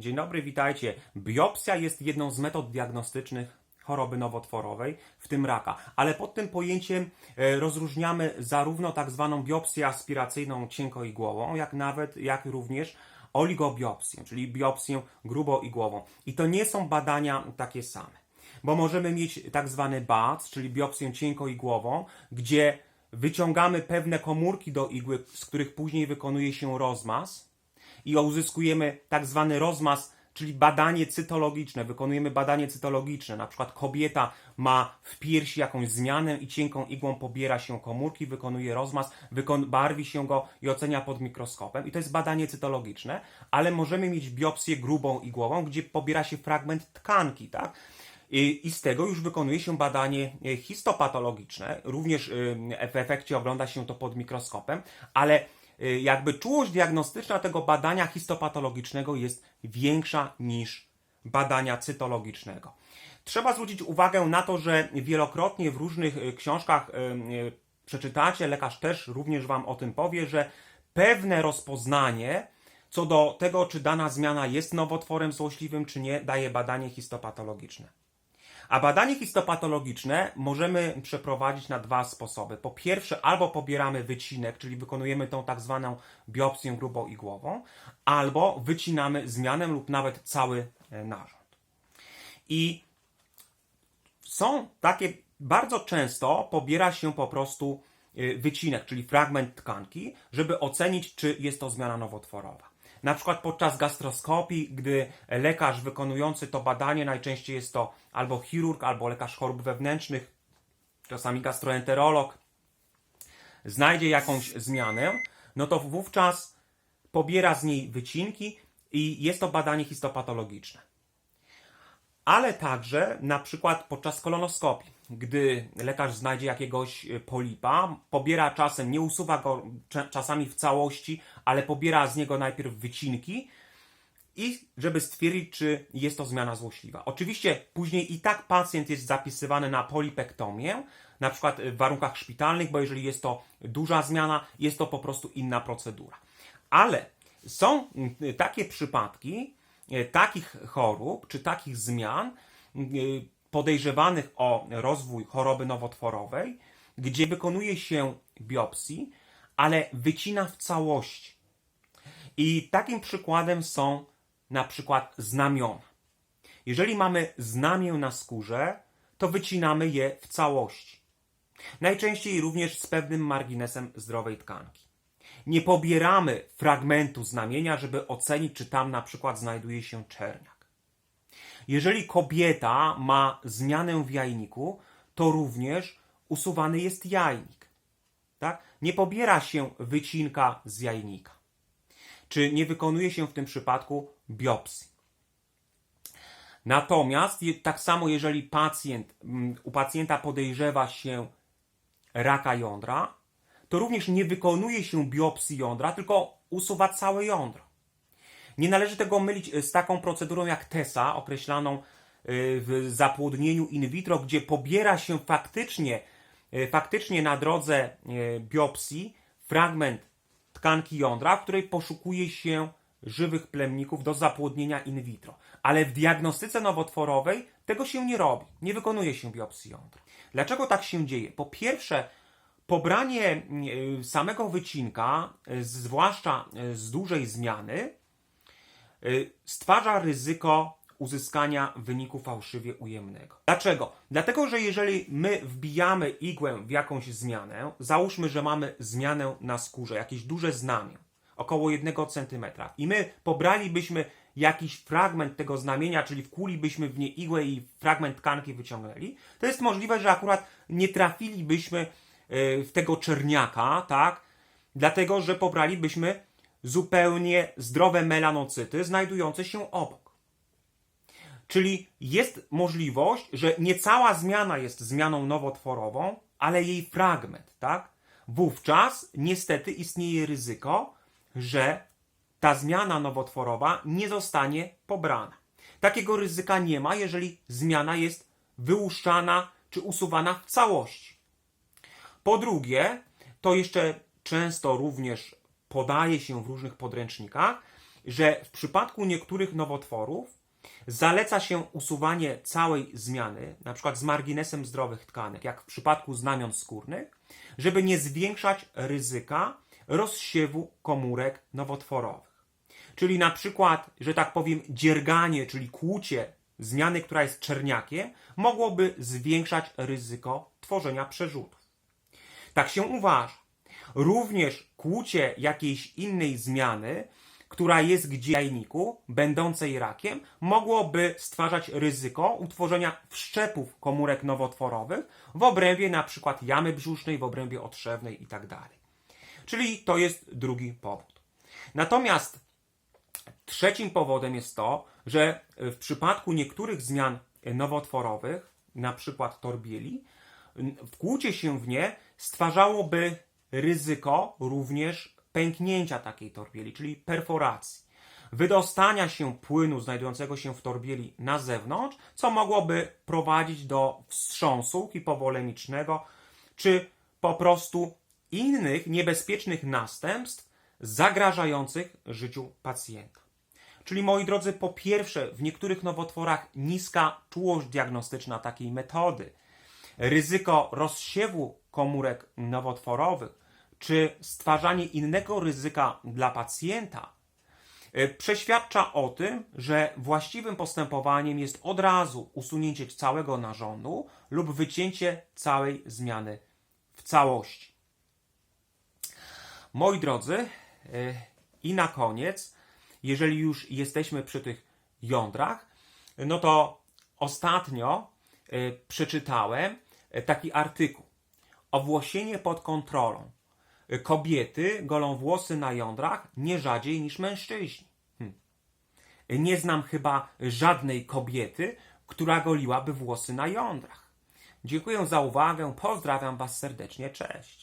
Dzień dobry, witajcie. Biopsja jest jedną z metod diagnostycznych choroby nowotworowej, w tym raka. Ale pod tym pojęciem e, rozróżniamy zarówno tak zwaną biopsję aspiracyjną cienkoigłową, jak nawet, jak również oligobiopsję, czyli biopsję gruboigłową. I to nie są badania takie same, bo możemy mieć tak zwany BAC, czyli biopsję cienkoigłową, gdzie wyciągamy pewne komórki do igły, z których później wykonuje się rozmaz, i uzyskujemy tak zwany rozmaz, czyli badanie cytologiczne. Wykonujemy badanie cytologiczne. Na przykład kobieta ma w piersi jakąś zmianę i cienką igłą pobiera się komórki, wykonuje rozmaz, wykon- barwi się go i ocenia pod mikroskopem. I to jest badanie cytologiczne, ale możemy mieć biopsję grubą igłową, gdzie pobiera się fragment tkanki, tak? I, z tego już wykonuje się badanie e, histopatologiczne. Również y, w efekcie ogląda się to pod mikroskopem, ale jakby czułość diagnostyczna tego badania histopatologicznego jest większa niż badania cytologicznego. Trzeba zwrócić uwagę na to, że wielokrotnie w różnych y, książkach y, y, przeczytacie, lekarz też również Wam o tym powie, że pewne rozpoznanie co do tego, czy dana zmiana jest nowotworem złośliwym, czy nie, daje badanie histopatologiczne. A badanie histopatologiczne możemy przeprowadzić na dwa sposoby. Po pierwsze, albo pobieramy wycinek, czyli wykonujemy tą tak zwaną biopsję gruboigłową, albo wycinamy zmianę lub nawet cały e, narząd. I są takie, bardzo często pobiera się po prostu y, wycinek, czyli fragment tkanki, żeby ocenić, czy jest to zmiana nowotworowa. Na przykład podczas gastroskopii, gdy lekarz wykonujący to badanie, najczęściej jest to albo chirurg, albo lekarz chorób wewnętrznych, czasami gastroenterolog, znajdzie jakąś zmianę, no to wówczas pobiera z niej wycinki i jest to badanie histopatologiczne ale także na przykład podczas kolonoskopii, gdy lekarz znajdzie jakiegoś y, polipa, pobiera czasem, nie usuwa go cza- czasami w całości, ale pobiera z niego najpierw wycinki i żeby stwierdzić, czy jest to zmiana złośliwa. Oczywiście później i tak pacjent jest zapisywany na polipektomię, na przykład w warunkach szpitalnych, bo jeżeli jest to duża zmiana, jest to po prostu inna procedura. Ale są mm, takie przypadki takich chorób czy takich zmian e, podejrzewanych o rozwój choroby nowotworowej, gdzie wykonuje się biopsji, ale wycina w całości. I takim przykładem są na przykład znamiona. Jeżeli mamy znamię na skórze, to wycinamy je w całości. Najczęściej również z pewnym marginesem zdrowej tkanki. Nie pobieramy fragmentu znamienia, żeby ocenić, czy tam na przykład znajduje się czerniak. Jeżeli kobieta ma zmianę w jajniku, to również usuwany jest jajnik. Tak? Nie pobiera się wycinka z jajnika. Czy nie wykonuje się w tym przypadku biopsji. Natomiast tak samo jeżeli pacjent, mm, u pacjenta podejrzewa się raka jądra, to również nie wykonuje się biopsji jądra, tylko usuwa całe jądro. Nie należy tego mylić y, z taką procedurą jak TESA, określaną y, w zapłodnieniu in vitro, gdzie pobiera się faktycznie, y, faktycznie na drodze biopsji fragment tkanki jądra, w której poszukuje się żywych plemników do zapłodnienia in vitro. Ale w diagnostyce nowotworowej tego się nie robi. Nie wykonuje się biopsji jądra. Dlaczego tak się dzieje? Po pierwsze, pobranie y, samego wycinka, y, zwłaszcza y, z dużej zmiany, stwarza ryzyko uzyskania wyniku fałszywie ujemnego. Dlaczego? Dlatego, że jeżeli my wbijamy igłę w jakąś zmianę, załóżmy, że mamy zmianę na skórze, jakieś duże znamię, około 1 cm, i my pobralibyśmy jakiś fragment tego znamienia, czyli wkulibyśmy w nie igłę i fragment tkanki wyciągnęli, to jest możliwe, że akurat nie trafilibyśmy w tego czerniaka, tak? Dlatego, że pobralibyśmy zupełnie zdrowe melanocyty znajdujące się obok. Czyli jest możliwość, że nie cała zmiana jest zmianą nowotworową, ale jej fragment, tak? Wówczas niestety istnieje ryzyko, że ta zmiana nowotworowa nie zostanie pobrana. Takiego ryzyka nie ma, jeżeli zmiana jest wyłuszczana czy usuwana w całości. Po drugie, to jeszcze często również podaje się w różnych podręcznikach, że w przypadku niektórych nowotworów zaleca się usuwanie całej zmiany, na przykład z marginesem zdrowych tkanek, jak w przypadku znamion skórnych, żeby nie zwiększać ryzyka rozsiewu komórek nowotworowych. Czyli na przykład, że tak powiem, dzierganie, czyli kłucie zmiany, która jest czerniakiem, mogłoby zwiększać ryzyko tworzenia przerzutów. Tak się uważa. Również kłucie jakiejś innej zmiany, która jest gdzieś w jajniku, będącej rakiem, mogłoby stwarzać ryzyko utworzenia wszczepów komórek nowotworowych w obrębie przykład jamy brzusznej, w obrębie otrzewnej itd. Czyli to jest drugi powód. Natomiast trzecim powodem jest to, że w przypadku niektórych zmian nowotworowych, przykład torbieli, wkłucie się w nie stwarzałoby ryzyko również pęknięcia takiej torbieli, czyli perforacji, wydostania się płynu znajdującego się w torbieli na zewnątrz, co mogłoby prowadzić do wstrząsu hipowolemicznego, czy po prostu innych niebezpiecznych następstw zagrażających życiu pacjenta. Czyli moi drodzy, po pierwsze, w niektórych nowotworach niska czułość diagnostyczna takiej metody, ryzyko rozsiewu komórek nowotworowych, czy stwarzanie innego ryzyka dla pacjenta, y, przeświadcza o tym, że właściwym postępowaniem jest od razu usunięcie całego narządu lub wycięcie całej zmiany w całości. Moi drodzy, y, i na koniec, jeżeli już jesteśmy przy tych jądrach, no to ostatnio y, przeczytałem taki artykuł. Owłosienie pod kontrolą. Y, Kobiety golą włosy na jądrach nie rzadziej niż mężczyźni. Hm. Nie znam chyba żadnej kobiety, która goliłaby włosy na jądrach. Dziękuję za uwagę, pozdrawiam Was serdecznie, cześć.